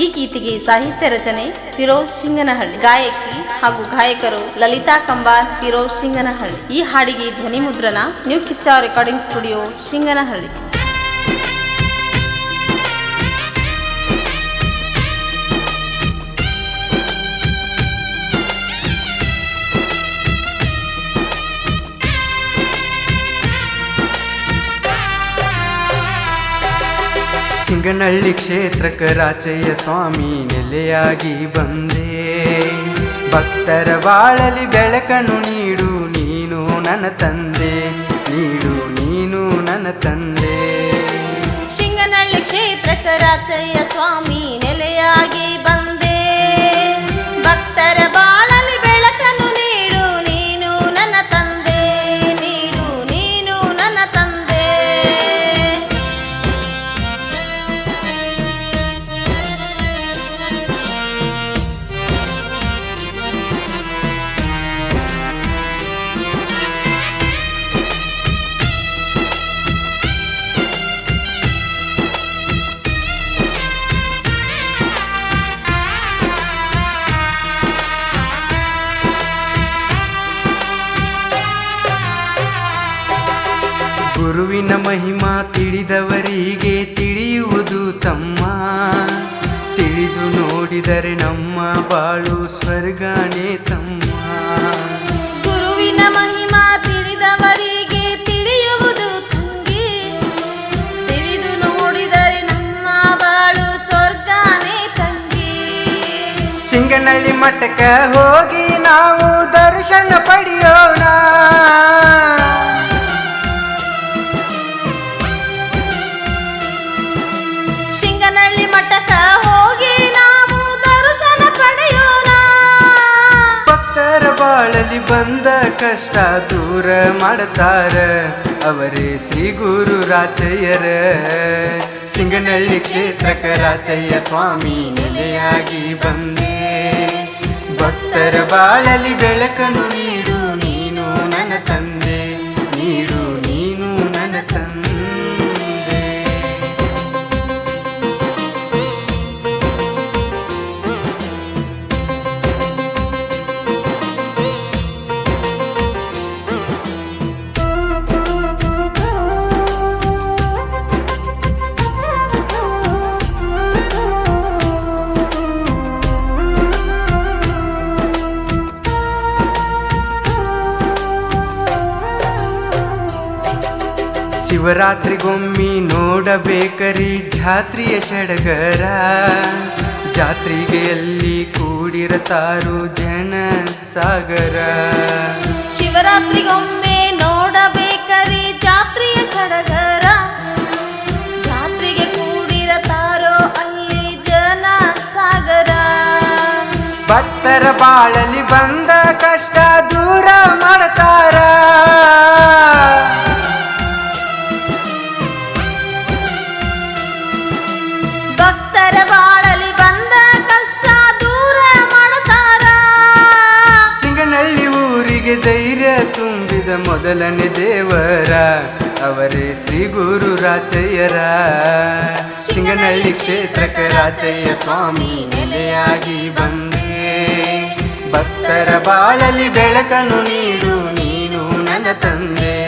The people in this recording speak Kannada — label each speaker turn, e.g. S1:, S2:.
S1: ಈ ಗೀತೆಗೆ ಸಾಹಿತ್ಯ ರಚನೆ ಫಿರೋಜ್ ಸಿಂಗನಹಳ್ಳಿ ಗಾಯಕಿ ಹಾಗೂ ಗಾಯಕರು ಲಲಿತಾ ಕಂಬಾರ್, ಫಿರೋಜ್ ಸಿಂಗನಹಳ್ಳಿ ಈ ಹಾಡಿಗೆ ಧ್ವನಿ ಮುದ್ರಣ new Kichcha recording studio Singanahalli
S2: Singanahalli ಕ್ಷೇತ್ರಕ್ಕೆ ರಾಚಯ್ಯ ಸ್ವಾಮಿ ನೆಲೆಯಾಗಿ ಬಂದೆ. ಭಕ್ತರ ಬಾಳಲಿ ಬೆಳಕನ್ನು ನೀಡು ನೀನು ನನ್ನ ತಂದೆ, ನೀಡು ನೀನು ನನ್ನ ತಂದೆ.
S1: ಶಿಂಗನಹಳ್ಳಿ ಕ್ಷೇತ್ರಕ ರಾಚಯ್ಯ ಸ್ವಾಮಿ ನೆಲೆಯಾಗಿ ಬಂದೆ.
S2: ಗುರುವಿನ ಮಹಿಮಾ ತಿಳಿದವರಿಗೆ ತಿಳಿಯುವುದು ತಮ್ಮ. ತಿಳಿದು ನೋಡಿದರೆ ನಮ್ಮ ಬಾಳು ಸ್ವರ್ಗಾನೇ ತಮ್ಮ.
S1: ಗುರುವಿನ ಮಹಿಮಾ ತಿಳಿದವರಿಗೆ ತಿಳಿಯುವುದು ತಂಗಿ. ತಿಳಿದು ನೋಡಿದರೆ ನಮ್ಮ ಬಾಳು ಸ್ವರ್ಗಾನೇ ತಂಗಿ.
S2: ಸಿಂಗನಳ್ಳಿ ಮಠಕ್ಕೆ ಹೋಗಿ ನಾವು ದರ್ಶನ ಪಡೆಯೋಣ ಕಷ್ಟ ದೂರ ಮಾಡ್ತಾರ ಅವರೇ ಶ್ರೀ ಗುರು ರಾಚಯ್ಯರ. ಸಿಂಗನಹಳ್ಳಿ ಕ್ಷೇತ್ರಕ ರಾಚಯ್ಯ ಸ್ವಾಮಿ ನೆಲೆಯಾಗಿ ಬಂದೆ. ಭಕ್ತರ ಬಾಳಲಿ ಬೆಳಕನು ನೀಡು ಶಿವರಾತ್ರಿಗೊಮ್ಮಿ ನೋಡಬೇಕರಿ ಜಾತ್ರೆಯ ಸಡಗರ ಜಾತ್ರಿಗೆಯಲ್ಲಿ ಕೂಡಿರತಾರು ಜನ ಸಾಗರ
S1: ಶಿವರಾತ್ರಿಗೊಮ್ಮೆ ನೋಡಬೇಕರಿ ಜಾತ್ರೆಯ ಸಡಗರ ಜಾತ್ರೆಗೆ ಕೂಡಿರತಾರೋ ಅಲ್ಲಿ ಜನ ಸಾಗರ
S2: ಭಕ್ತರ ಬಾಳಲಿ ಬಂದ ಕಷ್ಟ ದೂರ ಮಾಡ್ತಾರ. ಧೈರ್ಯ ತುಂಬಿದ ಮೊದಲನೇ ದೇವರ, ಅವರೇ ಶ್ರೀ ಗುರು ರಾಚಯ್ಯರ. ಸಿಂಗನಹಳ್ಳಿ ಕ್ಷೇತ್ರಕ ರಾಚಯ್ಯ ಸ್ವಾಮಿ ನೆಲೆಯಾಗಿ ಬಂದೆ. ಭಕ್ತರ ಬಾಳಲಿ ಬೆಳಕನ್ನು ನೀಡು, ನೀನು ನನ್ನ ತಂದೆ.